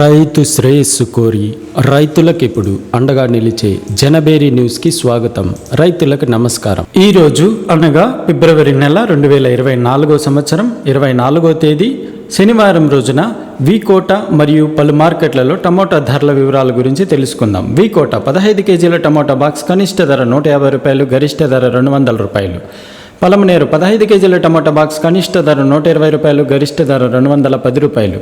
రైతు శ్రేయస్సు కోరి రైతులకు ఇప్పుడు అండగా నిలిచే జనబేరి న్యూస్కి స్వాగతం. రైతులకు నమస్కారం. ఈ రోజు అనగా ఫిబ్రవరి నెల రెండు వేల ఇరవై నాలుగో సంవత్సరం ఇరవై నాలుగో తేదీ శనివారం రోజున వీకోట మరియు పలు మార్కెట్లలో టమోటా ధరల వివరాల గురించి తెలుసుకుందాం. వీకోట పదహైదు కేజీల టమోటా బాక్స్ కనిష్ట ధర నూట యాభై రూపాయలు గరిష్ట ధర రెండు వందల రూపాయలు. పలమనేరు పదహైదు కేజీల టమాటా బాక్స్ కనిష్ట ధర నూట ఇరవై రూపాయలు గరిష్ట ధర రెండు వందల పది రూపాయలు.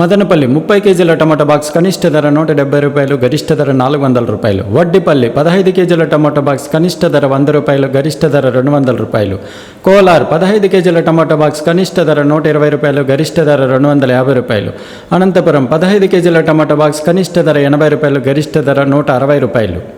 మదనపల్లి ముప్పై కేజీల టమాటా బాక్స్ కనిష్ట ధర నూట డెబ్బై రూపాయలు గరిష్ట ధర నాలుగు వందల రూపాయలు. వడ్డిపల్లి పదహైదు కేజీల టమాటా బాక్స్ కనిష్ట ధర వంద రూపాయలు గరిష్ట ధర రెండు వందల రూపాయలు. కోలార్ పదహైదు కేజీల టమాటా బాక్స్ కనిష్ట ధర నూట ఇరవై రూపాయలు గరిష్ట ధర రెండు వందల యాభై రూపాయలు. అనంతపురం పదహైదు కేజీల టమాటా బాక్స్ కనిష్ట ధర ఎనభై రూపాయలు గరిష్ట ధర నూట అరవై రూపాయలు.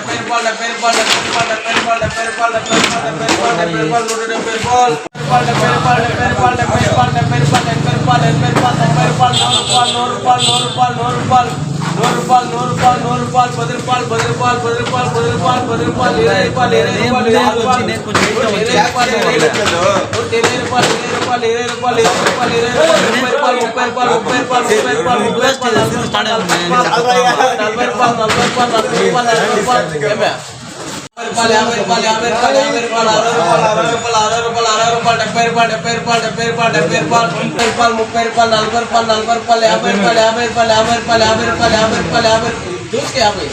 பெருபால பெருபால பெருபால பெருபால பெருபால பெருபால பெருபால பெருபால பெருபாலுடைய பெருபால் பெருபால பெருபால பெருபால பெருபால பெருபால பெருபால பெருபால பெருபால் நூறுபால் நூறுபால் நூறுபால் நூறுபால் రూపాయలు నూరు రూపాయలు నూరు రూపాయలు పది రూపాయలు పది రూపాయలు పది రూపాయలు పది రూపాయలు పది రూపాయలు ఇరవై రూపాయలు ఇరవై రూపాయలు ఇరవై రూపాయలు ఇరవై రూపాయలు ఇరవై రూపాయలు ఇరవై రూపాయలు ఇరవై రూపాయలు ముప్పై రూపాయలు ముప్పై రూపాయలు ముప్పై రూపాయలు ముప్పై రూపాయలు నలభై రూపాయలు నలభై రూపాయలు నలభై రూపాయలు నలభై రూపాయలు? యాభై రూపాయలు యాభై రూపాయలు యాభై రూపాయలు అరవై రూపాయలు అరవై రూపాయలు అరవై రూపాయలు డెబ్బై రూపాయలు డెబ్బై రూపాయలు డెబ్బై రూపాయలు డెబ్బై రూపాయలు ముప్పై రూపాయలు ముప్పై రూపాయలు నలభై రూపాయలు నలభై రూపాయలు యాభై రూపాయలు యాభై రూపాయలు యాభై రూపాయలు యాభై రూపాయలు యాభై రూపాయలు చూసి యాభై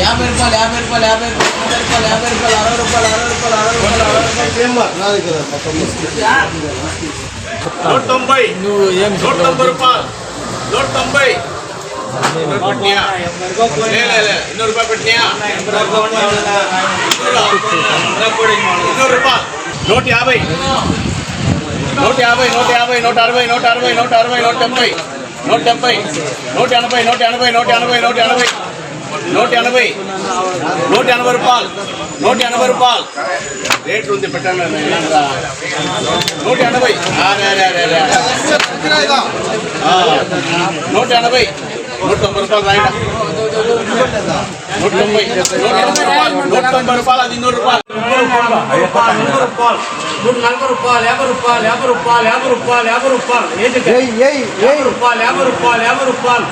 యాభై రూపాయలు యాభై రూపాయలు యాభై రూపాయలు యాభై రూపాయలు యాభై రూపాయలు అరవై రూపాయలు అరవై రూపాయలు అరవై రూపాయలు అరవై రూపాయలు తొంభై నూట తొంభై రూపాయలు నూట తొంభై పెట్టినా లే, లే, లే. ఇన్నూరు నూట యాభై. నూట యాభై నూట యాభై నూట అరవై నూట అరవై నూట అరవై నూట డెబ్బై నూట డెబ్బై నూట ఎనభై నూట ఎనభై నూట ఎనభై నూట ఎనభై. నూట ఎనభై. నూట ఎనభై రూపాయలు. నూట ఎనభై రూపాయలు. రేట్లు ఉంది పెట్టండి. నూట ఎనభై. నూట ఎనభై. నూట తొంభై రూపాయలు రాయట తొంభై నూట ఎనభై రూపాయలు నూట తొంభై రూపాయలు అది నూరు రూపాయలు నూట నలభై రూపాయలు యాభై రూపాయలు యాభై రూపాయలు యాభై రూపాయలు యాభై రూపాయలు ఏంటి యాభై రూపాయలు యాభై రూపాయలు యాభై రూపాయలు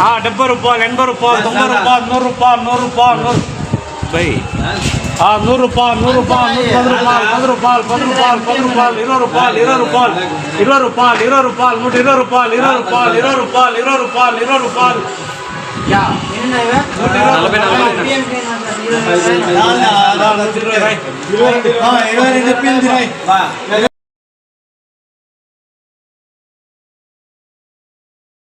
ఆ, డెబ్బై రూపాయలు ఎనభై రూపాయలు తొంభై రూపాయలు నూరు రూపాయలు నూరు రూపాయలు నూరు ఆ, నూరు రూపాయలు నూరు రూపాయలు నూట పది రూపాయలు పది రూపాయలు పది రూపాయలు పది రూపాయలు ఇరవై రూపాయలు ఇరవై రూపాయలు ఇరవై రూపాయలు ఇరవై రూపాయలు నూట ఇరవై రూపాయలు ఇరవై రూపాయలు ఇరవై రూపాయలు ఇరవై రూపాయలు ఇరవై రూపాయలు యా.